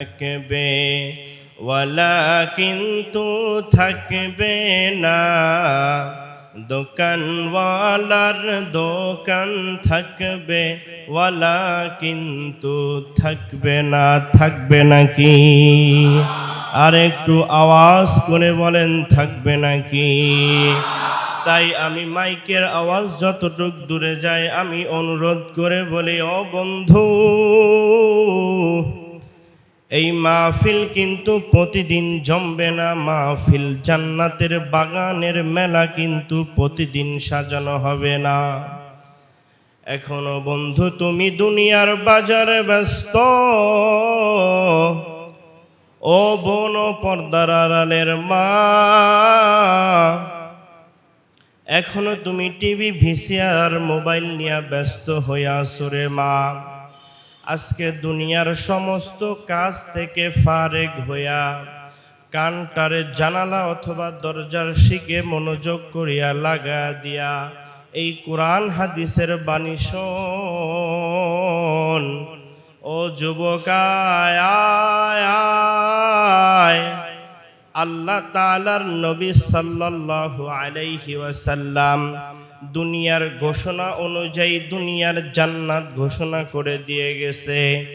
থাকবে ওয়ালা কিন্তু থাকবে না। দোকানওয়ালার দোকান থাকবে ওয়ালা কিন্তু থাকবে না, থাকবে নাকি? আর একটু আওয়াজ করে বলেন, থাকবে নাকি? তাই আমি মাইকের আওয়াজ যতটুক দূরে যায়, আমি অনুরোধ করে বলি, ও বন্ধু এই মাহফিল কিন্তু প্রতিদিন জমবে না। মাহফিল জান্নাতের বাগানের মেলা কিন্তু প্রতিদিন সাজানো হবে না। এখনও বন্ধু, তুমি দুনিয়ার বাজারে ব্যস্ত। ও বন, পর্দার আড়ালের মা। এখনও তুমি টিভি ভিসিআর মোবাইল নিয়ে ব্যস্ত হয়ে আসো রে মা। আজকে দুনিয়ার সমস্ত কাজ থেকে ফারেক হইয়া কানটারে জানালা অথবা দরজার শিখে মনোযোগ করিয়া লাগা দিয়া এই কোরআন হাদিসের বাণী শোন। ও আয় আল্লাহ তালার নবী সাল্লাল্লাহু আলাইহি ওয়াসাল্লাম দুনিয়ার ঘোষণা অনুযায়ী দুনিয়ার জান্নাত ঘোষণা করে দিয়ে গেছে।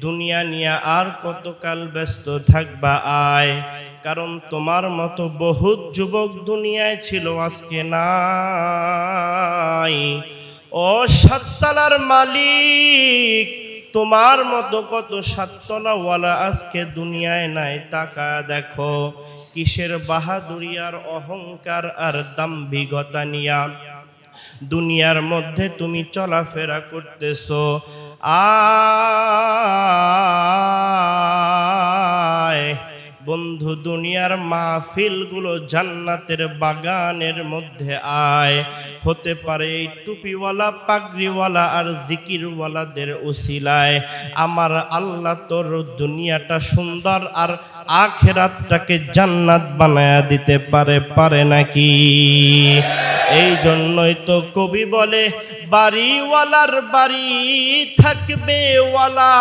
দুনিয়া নিয়ে আর কতকাল ব্যস্ত থাকবা আয়? কারণ তোমার মতো বহুত যুবক দুনিয়ায় ছিল, আজকে নাই। ও সাততলার মালিক, তোমার মতো কত সাততলাওয়ালা আজকে দুনিয়ায় নাই তাকা দেখো। কিসের বাহাদুরি আর অহংকার আর দাম্ভিকতা নিয়া দুনিয়ার মধ্যে তুমি চলাফেরা করতেছ। আয়। বন্ধু, দুনিয়ার মাহফিলগুলো জান্নাতের বাগানের মধ্যে আয়। হতে পারে এই টুপিওয়ালা, পাগড়িওয়ালা আর জিকিরওয়ালাদের উসিলায় আমার আল্লাহ তোর দুনিয়াটা সুন্দর আর আখেরাতটাকে জান্নাত বানায়া দিতে পারে পারে নাকি? এই জন্যই তো কবি বলে, বাড়িওয়ালার বাড়ি থাকবে, ওয়ালা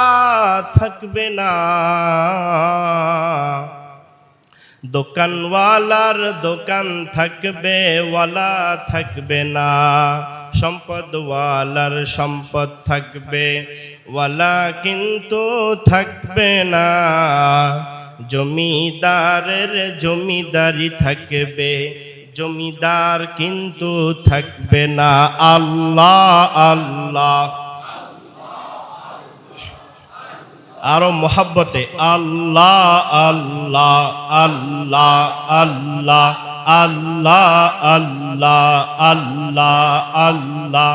থাকবে না। দোকানওয়ালার দোকান থাকবে, ওয়ালা থাকবে না। সম্পদওয়ালার সম্পদ থাকবে, ওয়ালা কিন্তু থাকবে না। জমিদারের জমিদারি থাকবে, জমিদার কিন্তু থাকবে না। আল্লাহ আল্লাহ। আরও মোহাব্বতে, আল্লাহ আল্লাহ আল্লাহ আল্লাহ আল্লাহ আল্লাহ আল্লাহ আল্লাহ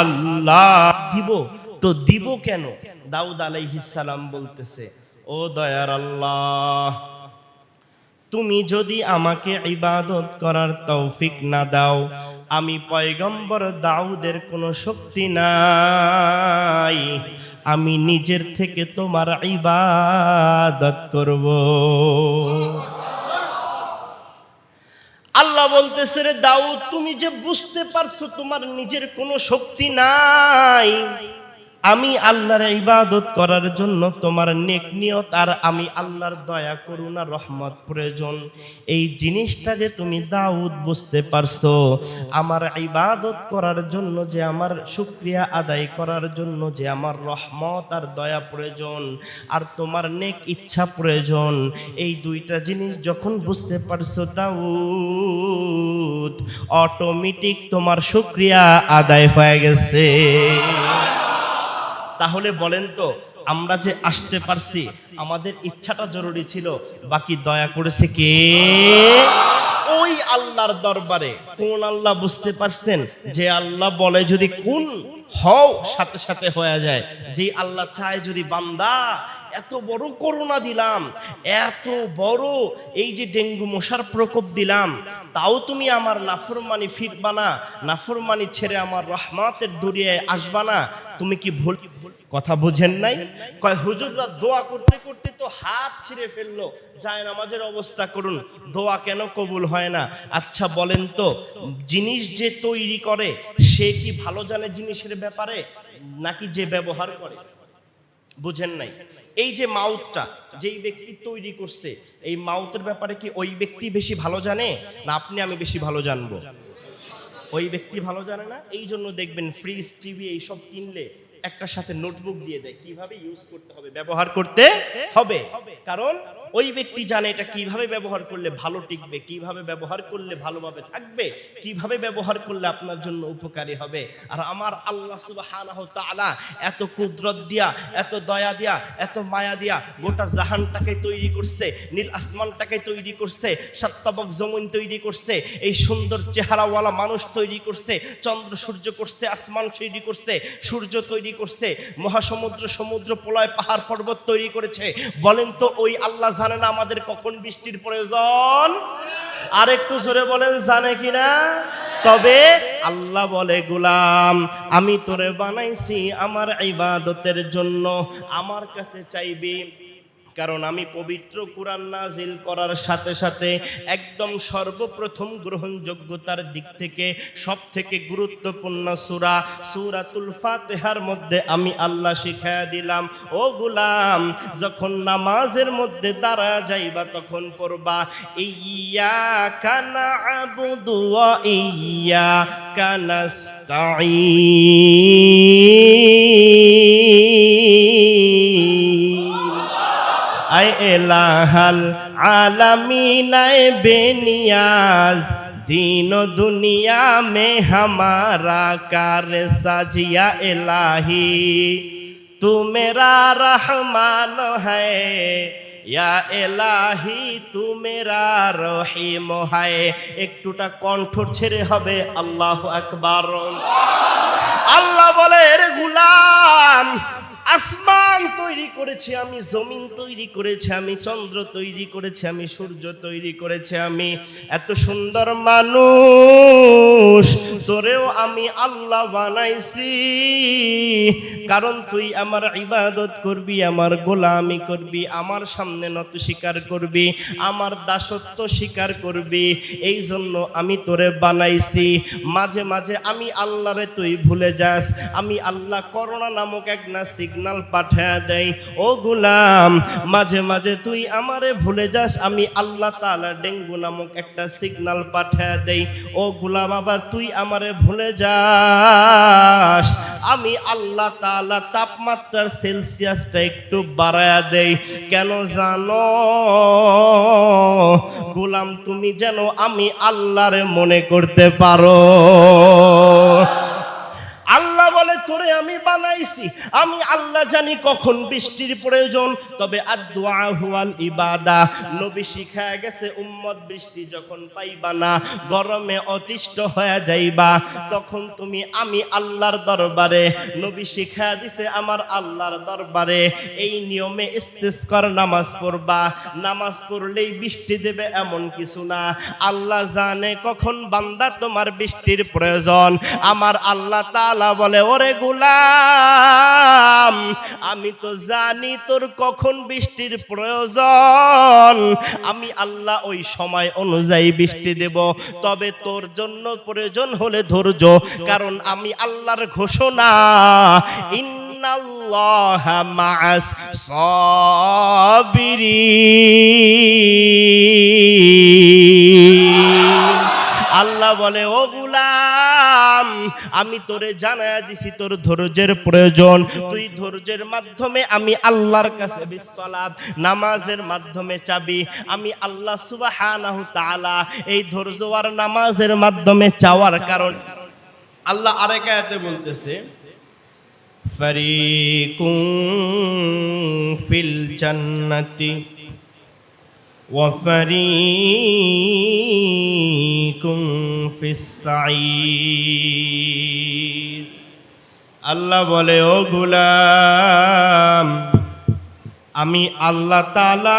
আল্লাহ। দিব? তো দিব কেন? দাউদ সালাম বলতেছে, ও দয়ার আল্লাহ, তুমি যদি আমাকে ইবাদত করার তৌফিক না দাও, আমি পয়গম্বর দাউদের কোনো শক্তি নাই। আমি নিজের থেকে তোমার ইবাদত করব। আল্লাহ বলতেছে রে দাউদ, তুমি যে বুঝতে পারছ তোমার নিজের কোনো শক্তি নাই। আমি আল্লাহর ইবাদত করার জন্য তোমার নেক নিয়ত আর আমি আল্লাহর দয়া, করুণা, রহমত প্রয়োজন। এই জিনিসটা যে তুমি দাউদ বুঝতে পারছ, আমার ইবাদত করার জন্য যে আমার শুক্রিয়া আদায় করার জন্য যে আমার রহমত আর দয়া প্রয়োজন আর তোমার নেক ইচ্ছা প্রয়োজন, এই দুইটা জিনিস যখন বুঝতে পারছ দাউদ অটোমেটিক তোমার শুক্রিয়া আদায় হয়ে গেছে। তাহলে বলেন তো, আমরা যে আসতে পারছি, আমাদের ইচ্ছাটা জরুরি ছিল, বাকি দয়া করেছে কে? ওই আল্লাহর দরবারে। কোন আল্লাহ বুঝতে পারছেন? যে আল্লাহ বলে যদি কোন, হও, সাথে সাথে হয়ে যায়। যে আল্লাহ চায় যদি বান্দা এত বড় করোনা দিলাম, এত বড় এই যে ডেঙ্গু মশার প্রকোপ দিলাম, তাও তুমি আমার নাফরমানি ফিরবা না, নাফরমানি ছেড়ে আমার রহমাতের দরিয়ায় আসবা না, তুমি কি ভুল কথা বোঝেন নাই? কয়, হুজুররা দোয়া করতে করতে তো হাত ছিঁড়ে ফেলল, যায় নামাজের অবস্থা করুন, দোয়া কেন কবুল হয় না? আচ্ছা বলেন তো, জিনিস যে তৈরি করে, সে কি ভালো জানে জিনিসের ব্যাপারে, নাকি যে ব্যবহার করে? বুঝেন নাই? এই যে মাউথটা, যেই ব্যক্তি তৈরি করছে, এই মাউথের ব্যাপারে কি ওই ব্যক্তি বেশি ভালো জানে, না আপনি আমি বেশি ভালো জানব? ওই ব্যক্তি ভালো জানে না? এই জন্য দেখবেন ফ্রিজ, টিভি এইসব কিনলে একটার সাথে নোটবুক দিয়ে দেয়। কীভাবে ইউজ করতে হবে? ব্যবহার করতে হবে। কারণ ওই ব্যক্তি জানে এটা কীভাবে ব্যবহার করলে ভালো টিকবে, কীভাবে ব্যবহার করলে ভালোভাবে থাকবে, কীভাবে ব্যবহার করলে আপনার জন্য উপকারী হবে। আর আমার আল্লাহ তাআলা এত কুদরত দিয়া, এত দয়া দিয়া, এত মায়া দিয়া গোটা জাহানটাকে তৈরি করছে, নীল আসমানটাকে তৈরি করছে সাত্তাবক জমিন তৈরি করছে, এই সুন্দর চেহারাওয়ালা মানুষ তৈরি করছে, চন্দ্র সূর্য করছে, আসমান তৈরি করছে, সূর্য তৈরি করছে, মহাসমুদ্র, সমুদ্র প্রলয় পাহাড় পর্বত তৈরি করেছে। বলেন তো ওই আল্লাহ জানে না আমাদের কখন বৃষ্টির প্রয়োজন? আর একটু জোরে বলেন, জানে কিনা? তবে আল্লাহ বলে, গুলাম, আমি তোরে বানাইছি আমার ইবাদতের জন্য। আমার কাছে চাইবি কারণ আমি পবিত্র কোরআন নাজিল করার সাথে সাথে একদম সর্বপ্রথম গ্রহণযোগ্যতার দিক থেকে সব থেকে গুরুত্বপূর্ণ সুরা, সূরাতুল ফাতিহার মধ্যে আমি আল্লাহ শিখায়া দিলাম, ও গুলাম, যখন নামাজের মধ্যে দাঁড়া যাইবা তখন পড়বা ইয়া কানা আবুদু ইয়া কানাস্তাঈন এলাহাল আলামিনায় বেনিয়াজ, দিন দুনিয়া মে হামারা কার সাজিয়া এলাহি। তুমেরা রহমান میرا ইয়া এলাহি, তুমেরা রহিম হায়। একটুটা কণ্ঠ ছেড়ে হবে, আল্লাহ আকবার। আল্লাহ বলে, এর গুলাম আসমান তৈরি করেছি আমি, জমিন তৈরি করেছি আমি, চন্দ্র তৈরি করেছি আমি, সূর্য তৈরি করেছি আমি। এত সুন্দর মানুষ, তোরেও আমি আল্লাহ বানাইছি। কারণ তুই আমার ইবাদত করবি, আমার গোলামি করবি, আমার সামনে নত স্বীকার করবি, আমার দাসত্ব স্বীকার করবি। এই জন্য আমি তোরে বানাইছি। মাঝে মাঝে আমি আল্লাহরে তুই ভুলে যাস। আমি আল্লাহ করোনা নামক এক না সিগনাল পাঠায় দেই। ও গুলাম, মাঝে মাঝে তুই আমারে ভুলে যাস, আমি আল্লাহ তাআলা ডেঙ্গু নামক একটা সিগনাল পাঠায় দেই। ও গুলাম, আবার তুই আমারে ভুলে যাস, আমি আল্লাহ তাআলা তাপমাত্রার সেলসিয়াসটা একটু বাড়ায়া দেই। কেন জানো? গুলাম, তুমি যেন আমি আল্লাহরে মনে করতে পারো। আল্লাহ বলে, তোরে আমি বানাইছি। আমি আল্লাহ জানি কখন বৃষ্টির প্রয়োজন, তবে ইবাদা। নবী শিখায় গেছে, উম্মত বৃষ্টি যখন পাইবা না, গরমে অতিষ্ঠ হয়ে যাইবা। তখন তুমি, আমি আল্লাহর দরবারে। নবী শিখায় দিছে, আমার আল্লাহর দরবারে এই নিয়মে ইস্তেস্কর নামাজ পড়বা। নামাজ পড়লেই বৃষ্টি দেবে এমন কিছু না। আল্লাহ জানে কখন বান্দা তোমার বৃষ্টির প্রয়োজন। আমার আল্লাহ তাআলা বলে, ওরে গুলাম, আমি তো জানি তোর কখন বৃষ্টির প্রয়োজন। আমি আল্লাহ ওই সময় অনুযায়ী বৃষ্টি দেব, তবে তোর জন্য প্রয়োজন হলে ধৈর্য, কারণ আমি আল্লাহর ঘোষণা আল্লাহ বলে, ও দিলাম আমি তোরে জানায় দিছি তোর ধৈর্যের প্রয়োজন। তুই ধৈর্যের মাধ্যমে আমি আল্লাহর কাছে বিস্তলাদ নামাজের মাধ্যমে চাবি। আমি আল্লাহ সুবাহ এই ধৈর্য আর নামাজের মাধ্যমে চাওয়ার কারণ। আল্লাহ আরেক আয়াতে বলতেছে, ফারিকুম ফিল জান্নাতি ওয়া ফারিকুম في السعير আল্লাহ বলে ও গুলাম আমি আল্লাহ তাআলা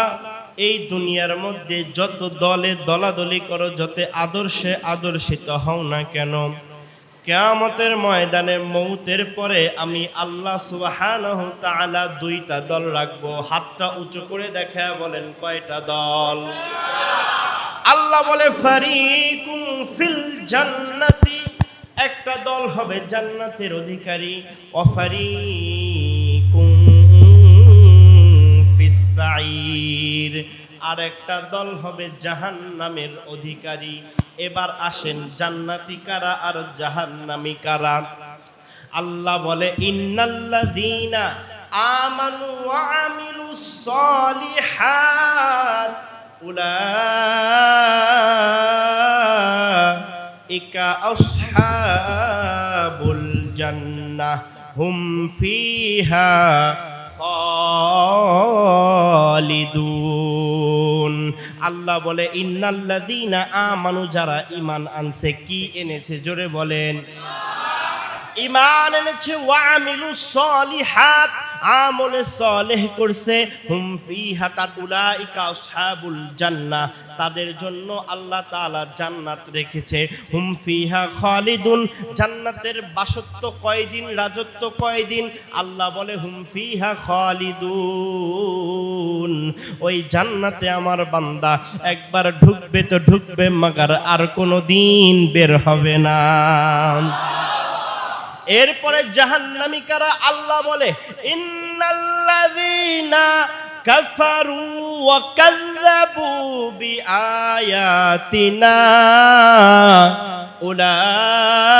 এই দুনিয়ার মধ্যে যত দলে দলাদলি করো যত আদর্শে আদর্শিত হও না কেন কেয়ামতের ময়দানে মৌতের পরে আমি আল্লাহ সুবহানাহু তাআলা দুইটা দল রাখবো হাতটা উঁচু করে দেখা বলেন কয়টা দল আল্লাহ বলে ফারিকুম ফিল জান্নাতি, একটা দল হবে জান্নাতের অধিকারী। অফারিকুম সাঈর আর একটা দল হবে জাহান্নামের অধিকারী। এবার আসেন, জান্নাতি কারা আর জাহান্নামী কারা? আল্লাহ বলে, ইন্নাল্লাযীনা আমানু ওয়া আমিলুস সালিহাত উলাইকা আসহাবুল জান্নাহ হুম ফিহা খালিদুন আল্লাহ বলে, ইন্নাল্লাযীনা আমানু, যারা ঈমান আনছে, কি এনেছে? জোরে বলেন। ইমান এনেছে ওয়ামিলু সলিহাত। আমলে সলেহ করছে, হুম ফিহা তাতুলাইকা আসহাবুল জান্নাহ। তাদের জন্য আল্লাহ তাআলা জান্নাত রেখেছে। হুম ফিহা খালিদুন, জান্নাতের বাসত্ব কয়দিন, রাজত্ব কয়দিন? আল্লাহ বলে, হুম ফিহা খালিদুন, ওই জান্নাতে আমার বান্দা একবার ঢুকবে তো ঢুকবে, মাগার আর কোনো দিন বের হবে না। এরপরে জাহান্নামী কারা? আল্লাহ বলে, ইন্নাল্লাযীনা কাফারু ওয়া কাযযাবু বিআয়াতিনা উলাইকা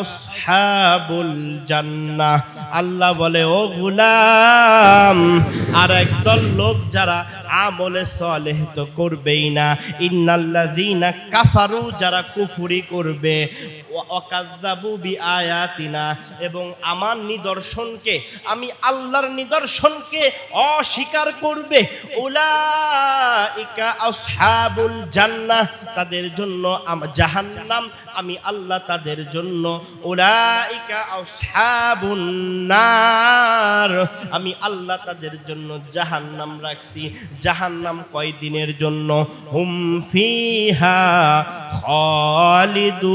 আসহাবুল জান্নাহ। আল্লাহ বলে, ও গুলাম আর একদল লোক যারা আমলে সলেহ তো করবেই না। ইন্নাল্লাযীনা কাফারু, যারা কুফুরি করবে অকাদ্দাবু বি আয়াতিনা এবং আমার নিদর্শনকে, আমি আল্লাহর নিদর্শনকে অস্বীকার করবে। উলাইকা আসহাবুল জান্নাহ, তাদের জন্য জাহান্নাম, আমি আল্লাহ তাদের জন্য। উলাইকা আসহাবুন নার, আমি আল্লাহ তাদের জন্য জাহান্নাম রাখছি। জাহান্নাম কয় দিনের জন্য? হুম ফিহা খালিদুন।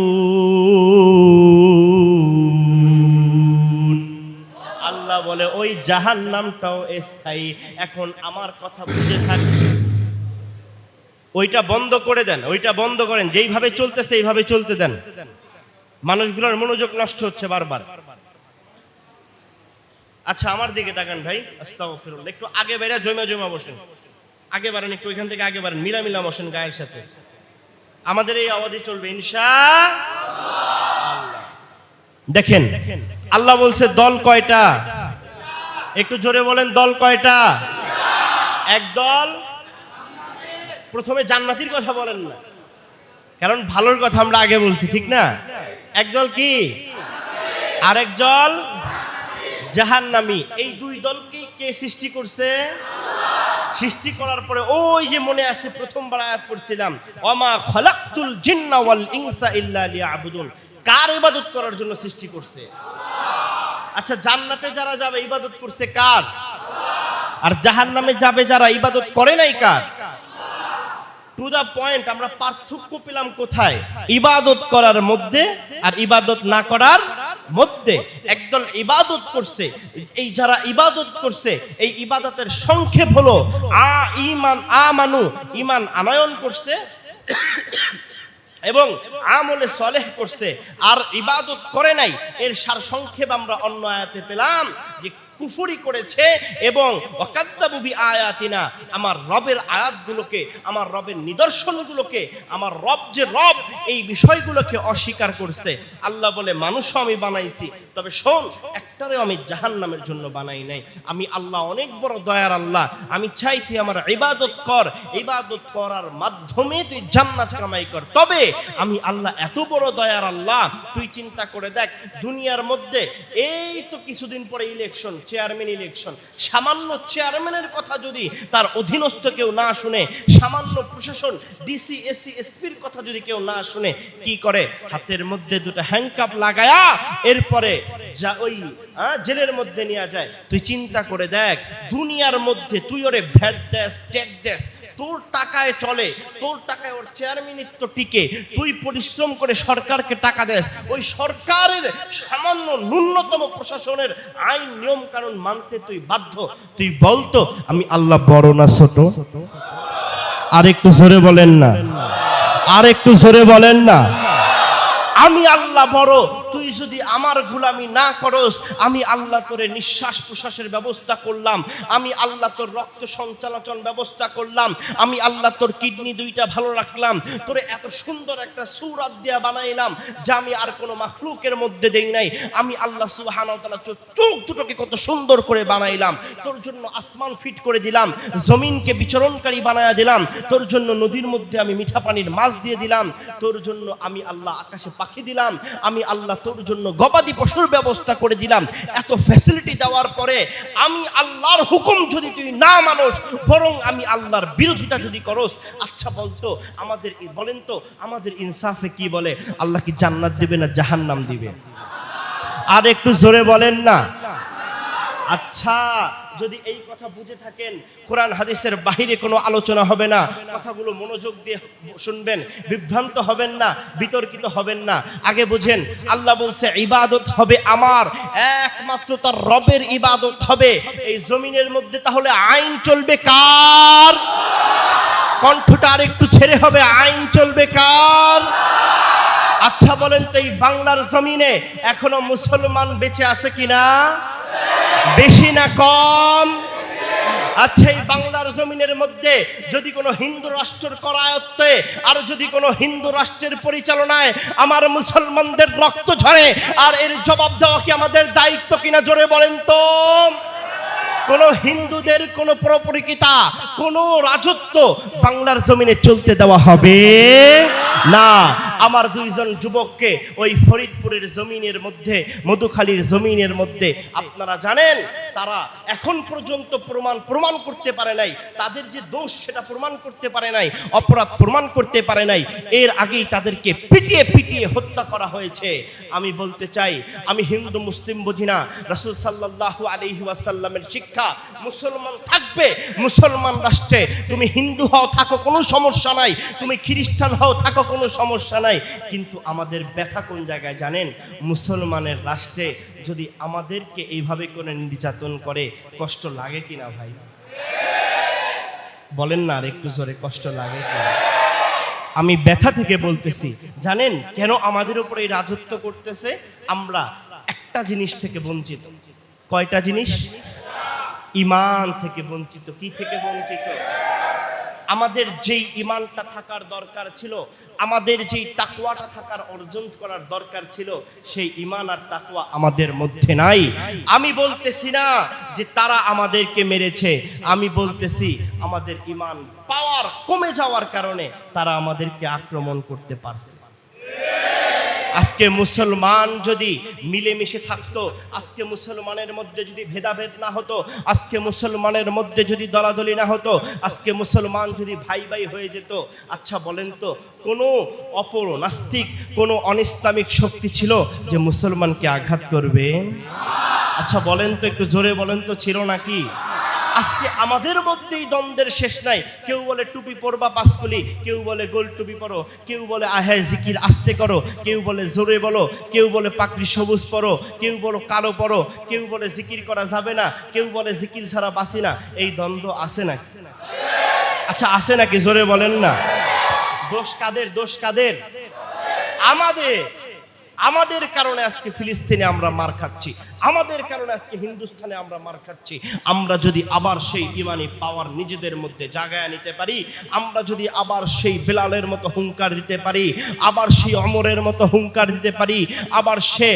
আল্লাহ বলে, ওই জাহান্নামটাও স্থায়ী। এখন আমার কথা বুঝে থাক। ওইটা বন্ধ করে দেন, ওইটা বন্ধ করেন। যেইভাবে চলতেছে, এইভাবে চলতে দেন। মানুষগুলোর মনোযোগ নষ্ট হচ্ছে বারবার। আচ্ছা আমার দিকে তাকান ভাই। আস্তাগফিরুল্লাহ, একটু আগে বেড়া জমা জমা বসেন। আগে বাড়েন, একটু ওইখান থেকে আগে বাড়েন মিলা মিলা বসেন গায়ের সাথে। আমাদের এই আওয়াজে চলবে ইনশা। দেখেন, আল্লাহ বলছে দল কয়টা? একটু জোরে বলেন, দল কয়টা? এক দল? প্রথমে জান্নাতির কথা বলেন না। কারণ ভালোর কথা আমরা আগে বলছি, ঠিক না? একদল কি? আরেক দল? জাহান্নামী। এই দুই দলকে কে সৃষ্টি করছে? সৃষ্টি করার পরে ওই যে মনে আছে, প্রথমবার আয়াত পড়ছিলাম, ওমা খলাকতুল জিন্না ওয়াল ইনসা ইল্লা লিয়াবুদুন। কার ইবাদত করার জন্য সৃষ্টি করছে? আচ্ছা জান্নাতে যারা যাবে, ইবাদত করছে কার? আর জাহান্নামে যাবে যারা, ইবাদত করে নাই কার? টু দা পয়েন্ট আমরা পার্থক্য পেলাম কোথায়? ইবাদত করার মধ্যে আর ইবাদত না করার মধ্যে একদল ইবাদত করছে। এই যারা ইবাদত করছে, এই ইবাদতের সংক্ষেপ হলো, আ ইমান আ মানু ইমান আনয়ন করছে এবং আমলে সলেহ করছে। আর ইবাদত করে নাই, এর সার সংক্ষেপ আমরা অন্য আয়াতে পেলাম যে কুফুরি করেছে এবং অকাদ্দাবুবি আয়াতিনা আমার রবের আয়াতগুলোকে, আমার রবের নিদর্শনগুলোকে, আমার রব যে রব, এই বিষয়গুলোকে অস্বীকার করছে। আল্লাহ বলে, মানুষও আমি বানাইছি, তবে শোন একটারে আমি জাহান্নামের জন্য বানাই নাই। আমি আল্লাহ অনেক বড় দয়ার আল্লাহ। আমি চাই তুই আমার ইবাদত কর। ইবাদত করার মাধ্যমে তুই জান্নাত কামাই কর। তবে আমি আল্লাহ এত বড় দয়ার আল্লাহ। তুই চিন্তা করে দেখ, দুনিয়ার মধ্যে এই তো কিছুদিন পরে ইলেকশন চেয়ারম্যান ইলেকশন সামান্য চেয়ারম্যানের কথা যদি তার অধীনস্থ কেউ না শুনে, সামান্য প্রশাসন ডিসি এসি এসপির কথা যদি কেউ না শুনে, কি করে? হাতের মধ্যে দুটো হ্যাংকাপ লাগায়া এরপরে যা ওই জেলের মধ্যে নিয়ে যায়। তুই চিন্তা করে দেখ, দুনিয়ার মধ্যে তুই ওরে ভ্যাট দেশ টেট দেস তোর টাকায় চলে, তোর টাকায় ওর চেয়ারম্যানিত্ব টিকে, তুই পরিশ্রম করে সরকারকে টাকা দেস। ওই সরকারের সামান্য ন্যূনতম প্রশাসনের আইন, নিয়ম কানুন মানতে তুই বাধ্য। তুই বলতো আমি আল্লাহ বড় না ছোট? আর একটু জোরে বলেন না। আর একটু জোরে বলেন না। আমি আল্লাহ বড়, তুই যদি আমার গুলামি না করস, আমি আল্লাহ তোরে নিঃশ্বাস প্রশ্বাসের ব্যবস্থা করলাম, আমি আল্লাহ তোর রক্ত সঞ্চালন ব্যবস্থা করলাম, আমি আল্লাহ তোর কিডনি দুইটা ভালো রাখলাম, তোরে এত সুন্দর একটা সুরাত দিয়া বানাইলাম, যা আমি আর কোনো মাখলুকের মধ্যে দেই নাই, আমি আল্লাহ চো- চোখ দুটোকে কত সুন্দর করে বানাইলাম, তোর জন্য আসমান ফিট করে দিলাম, জমিনকে বিচরণকারী বানায়া দিলাম, তোর জন্য নদীর মধ্যে আমি মিঠা পানির মাছ দিয়ে দিলাম, তোর জন্য আমি আল্লাহ আকাশে পাখি দিলাম, আমি আল্লাহ তোর জন্য গবাদি পশুর ব্যবস্থা করে দিলাম। এত ফ্যাসিলিটি দেওয়ার পরে আমি আল্লাহর হুকুম যদি তুমি না মানুষ বরং আমি আল্লাহর বিরোধিতা যদি করস আচ্ছা বলছো, আমাদের বলেন তো, আমাদের ইনসাফে কি বলে? আল্লাহ কি জান্নাত দেবে না জাহান্নাম দিবে? আর একটু জোরে বলেন না। আচ্ছা যদি এই কথা বুঝে থাকেন, কোরআন হাদিসের বাহিরে কোনো আলোচনা হবে না, কথাগুলো মনোযোগ দিয়ে শুনবেন, বিভ্রান্ত হবেন না, বিতর্কিত হবেন না। আগে বুঝেন, আল্লাহ বলছে, ইবাদত হবে আমার, একমাত্র তার রবের ইবাদত হবে। এই জমিনের মধ্যে তাহলে আইন চলবে কার? কণ্ঠটা আর একটু ছেড়ে হবে, আইন চলবে কার? আচ্ছা বলেন তো, এই বাংলার জমিনে এখনও মুসলমান বেঁচে আছে কিনা? বেশি না কম? আচ্ছা এই বাংলার জমিনের মধ্যে যদি কোনো হিন্দু রাষ্ট্রের করায়ত্তে আর যদি কোনো হিন্দু রাষ্ট্রের পরিচালনায় আমার মুসলমানদের রক্ত ঝরে আর এর জবাব দেওয়া কি আমাদের দায়িত্ব কিনা জোরে বলেন তো? কোন হিন্দুদের কোন প্রপরিকিতা, কোন রাজত্ব বাংলার জমিনে চলতে দেওয়া হবে না। আমার দুইজন যুবককে ওই ফরিদপুরের জমিনের মধ্যে, মধুখালীর জমিনের মধ্যে, আপনারা জানেন, তারা এখন পর্যন্ত প্রমাণ প্রমাণ করতে পারে নাই। তাদের যে দোষ, সেটা প্রমাণ করতে পারে নাই, অপরাধ প্রমাণ করতে পারে নাই। এর আগেই তাদেরকে পিটিয়ে পিটিয়ে হত্যা করা হয়েছে। আমি বলতে চাই, আমি হিন্দু, মুসলিম বুঝি না, রসুল সাল্লাল্লাহু আলাইহি ওয়াসাল্লামের শিক্ষা, মুসলমান থাকবে, মুসলমান রাষ্ট্রে। তুমি হিন্দু হও, থাকো, কোনো সমস্যা নাই। তুমি খ্রিস্টান হও, থাকো, কোনো সমস্যা নাই। কিন্তু আমাদের ব্যথা কোন জায়গায় জানেন? মুসলমানের রাষ্ট্রে যদি আমাদেরকে এইভাবে করে নির্যাতন করে, কষ্ট লাগে কিনা ভাই? বলেন না আর একটু জোরে, কষ্ট লাগে কিনা? আমি ব্যথা থেকে বলতেছি, জানেন কেন আমাদের উপর এই রাজত্ব করতেছে? আমরা একটা জিনিস থেকে বঞ্চিত। কয়টা জিনিস? ইমান থেকে বঞ্চিত। কি থেকে বঞ্চিত? আমাদের যেই ইমানটা থাকার দরকার ছিল, আমাদের যেই তাকুয়াটা থাকার অর্জন করার দরকার ছিল, সেই ইমান আর তাকুয়া আমাদের মধ্যে নাই। আমি বলতেছি না যে তারা আমাদেরকে মেরেছে। আমি বলতেছি আমাদের ইমান পাওয়ার, কমে যাওয়ার কারণে তারা আমাদেরকে আক্রমণ করতে পারছে। আজকে মুসলমান যদি মিলেমিশে থাকতো, আজকে মুসলমানের মধ্যে যদি ভেদাভেদ না হতো, আজকে মুসলমানের মধ্যে যদি দলাদলি না হতো, আজকে মুসলমান যদি ভাই ভাই হয়ে যেত আচ্ছা বলেন তো, কোনো অপর নাস্তিক, কোনো অনিস্তামিক শক্তি ছিল যে মুসলমানকে আঘাত করবে? আচ্ছা বলেন তো, একটু জোরে বলেন তো, ছিল নাকি? আজকে আমাদের মধ্যেই দ্বন্দ্বের শেষ নাই। কেউ বলে টুপি পরবা পাঁচকুলি, কেউ বলে গোল টুপি পরো, কেউ বলে আহায় জিকির আস্তে করো, কেউ বলে জোরে বলো, কেউ বলে পাকড়ি সবুজ পরো, কেউ বলো কালো পরো, কেউ বলে জিকির করা যাবে না, কেউ বলে জিকির ছাড়া বাসি না। এই দ্বন্দ্ব আছে না আচ্ছা আছে নাকি? জোরে বলেন না। দোষ কাদের? দোষ কাদের? আমাদের। আমাদের কারণে আজকে ফিলিস্তিনে আমরা মার খাচ্ছি। আমাদের কারণে আজকে হিন্দুস্থানে আমরা মার খাচ্ছি। আমরা যদি আবার সেই ইমানি পাওয়ার নিজেদের মধ্যে জাগায় নিতে পারি, আমরা যদি আবার সেই বেলালের মতো হুঙ্কার দিতে পারি, আবার সেই অমরের মতো হুঙ্কার দিতে পারি, আবার সে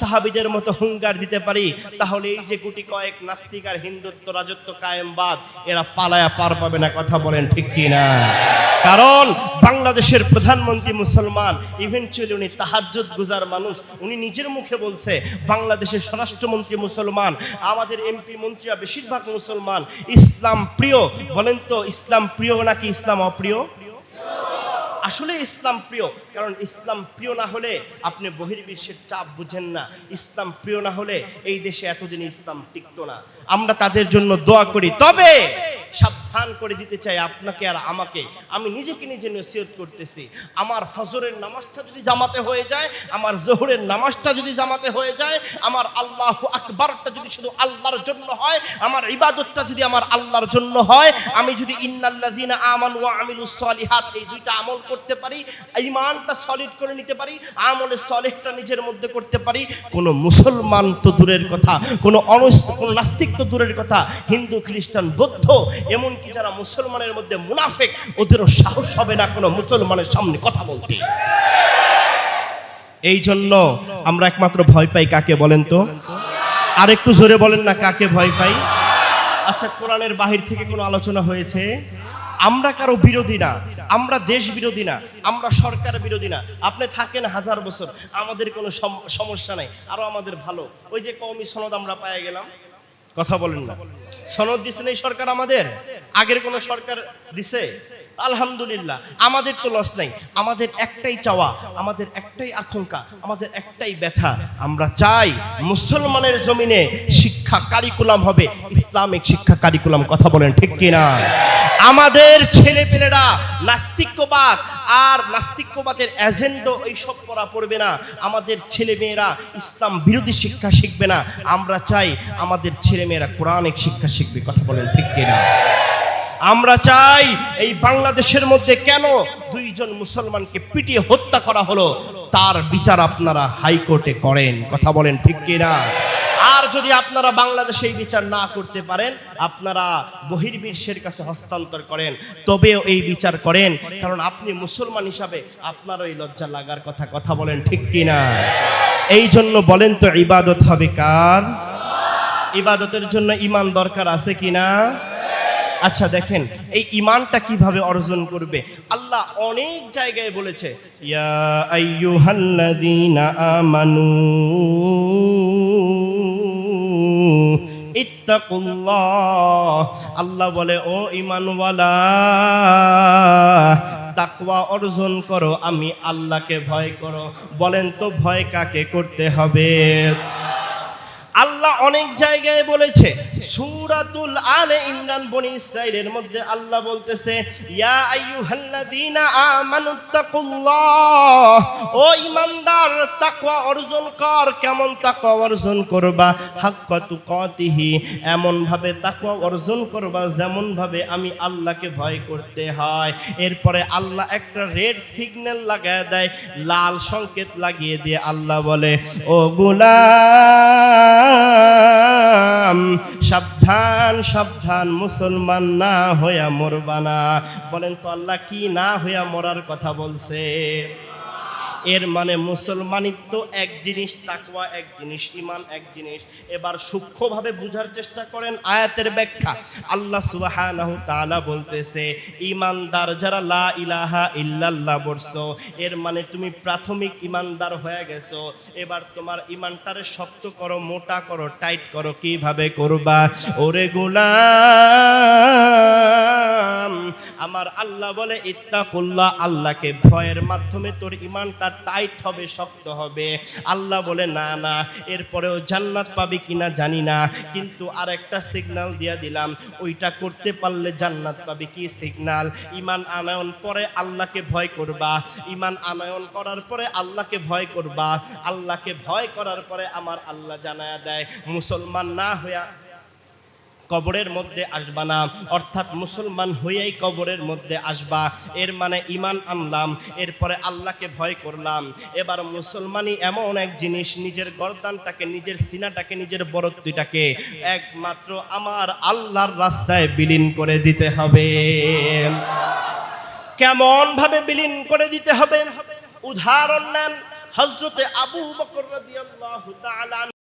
সাহাবিদের মতো হুঙ্কার দিতে পারি, তাহলে এই যে গুটি কয়েক নাস্তিক আর হিন্দুত্ব রাজত্ব কায়েমবাদ এরা পালায়া পার পাবে না কথা বলেন ঠিক কি না কারণ বাংলাদেশের প্রধানমন্ত্রী মুসলমান ইভেনচুয়ালি উনি তাহাজ্জুদ গুজার মানুষ, উনি নিজের মুখে বলছে বাংলাদেশের স্বরাষ্ট্রমন্ত্রী মুসলমান, আমাদের এমপি মন্ত্রীরা বেশিরভাগ মুসলমান। ইসলাম প্রিয়, বলেন তো, ইসলাম প্রিয় নাকি ইসলাম অপ্রিয়? আসলে ইসলাম প্রিয়, কারণ ইসলাম প্রিয় না হলে আপনি বহির্বিশ্বের চাপ বুঝেন না। ইসলাম প্রিয় না হলে এই দেশে এতদিন ইসলাম টিকত না। আমরা তাদের জন্য দোয়া করি। তবে সাবধান করে দিতে চাই আপনাকে আর আমাকে। আমি নিজেকে নিজে নসিহত করতেছি। আমার ফজরের নামাজটা যদি জামাতে হয়ে যায়, আমার জোহরের নামাজটা যদি জামাতে হয়ে যায়, আমার আল্লাহ আকবরটা যদি শুধু আল্লাহর জন্য হয়, আমার ইবাদতটা যদি আমার আল্লাহর জন্য হয়, আমি যদি ইন্নাল্লাযিনা আমানু ওয়া আমিলুস সলিহাত এই দুইটা আমল করতে পারি, ঈমানটা সলিড করে নিতে পারি, আমলের সলিহটা নিজের মধ্যে করতে পারি, কোনো মুসলমান তো দূরের কথা, কোনো অনস, কোনো নাস্তিক তো দূরের কথা। হিন্দু, খ্রিস্টান, বৌদ্ধ, এমনকি যারা মুসলমানের মধ্যে মুনাফেক, ওদেরও সাহস হবে না কোনো মুসলমানের সামনে কথা বলতে। এই জন্য আমরা একমাত্র ভয় পাই কাকে বলেন তো? আর একটু জোরে বলেন না কাকে ভয় পাই? আচ্ছা কোরআনের বাহির থেকে কোনো আলোচনা হয়েছে? আমরা কারও বিরোধী না, আমরা দেশ বিরোধী না, আমরা সরকার বিরোধী না। আপনি থাকেন হাজার বছর, আমাদের কোনো সম- সমস্যা নাই, আরও আমাদের ভালো। ওই যে কওমি সনদ আমরা পায়ে গেলাম। কথা বলেন না। সনদ দিছে এই সরকার আমাদের? আগের কোন সরকার দিছে? আলহামদুলিল্লাহ, আমাদের তো লস নাই। আমাদের একটাই চাওয়া, আমাদের একটাই আকাঙ্ক্ষা আমাদের একটাই ব্যথা। আমরা চাই মুসলমানের জমিনে শিক্ষা কারিকুলাম হবে। ইসলামিক শিক্ষা কারিকুলাম কথা বলেন ঠিক কিনা? আমাদের ছেলে পেলেরা নাস্তিক্যবাদ আর নাস্তিক্যবাদের এজেন্ডো এইসব করা পড়বে না। আমাদের ছেলে মেয়েরা ইসলাম বিরোধী শিক্ষা শিখবে না। আমরা চাই আমাদের ছেলে মেয়েরা কোরআনিক শিক্ষা শিখবে, কথা বলেন ঠিক কিনা? আমরা চাই এই বাংলাদেশের মধ্যে কেন দুইজন মুসলমানকে পিটিয়ে হত্যা করা হলো? তার বিচার আপনারা হাইকোর্টে করেন। কথা বলেন ঠিক কিনা? আর যদি আপনারা বাংলাদেশে এই বিচার না করতে পারেন, আপনারা বহির্বিশ্বের কাছে হস্তান্তর করেন। তবেও এই বিচার করেন। কারণ আপনি মুসলমান হিসাবে আপনার ওই লজ্জা লাগার কথা। কথা বলেন ঠিক কিনা? এই জন্য বলেন তো, ইবাদত হবে কার? ইবাদতের জন্য ইমান দরকার আছে কিনা? আচ্ছা দেখেন, এই ইমানটা কীভাবে অর্জন করবে? আল্লাহ অনেক জায়গায় বলেছে, ইয়া আমানু আল্লাহ বলে, ও ইমানওয়ালা তাকওয়া অর্জন করো, আমি আল্লাহকে ভয় করো। বলেন তো, ভয় কাকে করতে হবে? আল্লাহ অনেক জায়গায় বলেছে, সুরাতুল আলে ইমরান বনি ইসরাইলের মধ্যে আল্লাহ বলতেছে, ইয়া আইয়ুহাল্লাযীনা আমানুত্তাকুল্লাহ, ও ঈমানদার তাকওয়া অর্জন কর। কেমন তাকওয়া অর্জন করবা? হাক্কা তুকাতিহি এমন ভাবে তাকওয়া অর্জন করবা যেমন ভাবে আমি আল্লাহকে ভয় করতে হয়। এরপরে আল্লাহ একটা রেড সিগন্যাল লাগায় দেয়, লাল সংকেত লাগিয়ে দিয়ে আল্লাহ বলে, ও গুলাম সাবধান সাবধান, মুসলমান না হইয়া মরবানা বলেন তো আল্লাহ কি না হইয়া মরার কথা বলছে? এর মানে মুসলমানিত্ব এক জিনিস, তাকওয়া এক জিনিস ইমান এক জিনিস। এবার সূক্ষ্মভাবে বুঝার চেষ্টা করেন আয়াতের ব্যাখ্যা। আল্লাহ সুবহানাহু তাআলা বলতেছে ইমানদার যারা লা ইলাহা ইল্লাল্লাহ বলছো এর মানে তুমি প্রাথমিক ইমানদার হয়ে গেছো। এবার তোমার ইমানটারে শক্ত করো, মোটা করো, টাইট করো, কীভাবে করবা? ওরে গোলাম, আমার আল্লাহ বলে, ইত্তাকুল্লাহ, আল্লাহকে ভয়ের মাধ্যমে তোর ইমানটা টাইট হবে, শক্ত হবে। আল্লাহ বলে, না না, এরপরেও জান্নাত পাবি কিনা জানি না। কিন্তু আর একটা সিগনাল দিয়া দিলাম, ওইটা করতে পারলে জান্নাত পাবে। কি সিগনাল ইমান আনয়ন পরে আল্লাহকে ভয় করবা। ইমান আনয়ন করার পরে আল্লাহকে ভয় করবা। আল্লাহকে ভয় করার পরে আমার আল্লাহ জানায়া দেয়, মুসলমান না হইয়া কবরের মধ্যে আসবা না। অর্থাৎ মুসলমান হইয়াই কবরের মধ্যে আসবা। এর মানে ইমান আনলাম, এরপরে আল্লাহকে ভয় করলাম। এবার মুসলমানই এমন এক জিনিস, নিজের গরদানটাকে, নিজের সিনাটাকে, নিজের বরত্বটাকে একমাত্র আমার আল্লাহর রাস্তায় বিলীন করে দিতে হবে। কেমন ভাবে বিলীন করে দিতে হবে? উদাহরণ নেন হজরতে আবু বকর রাদিয়াল্লাহু তাআলা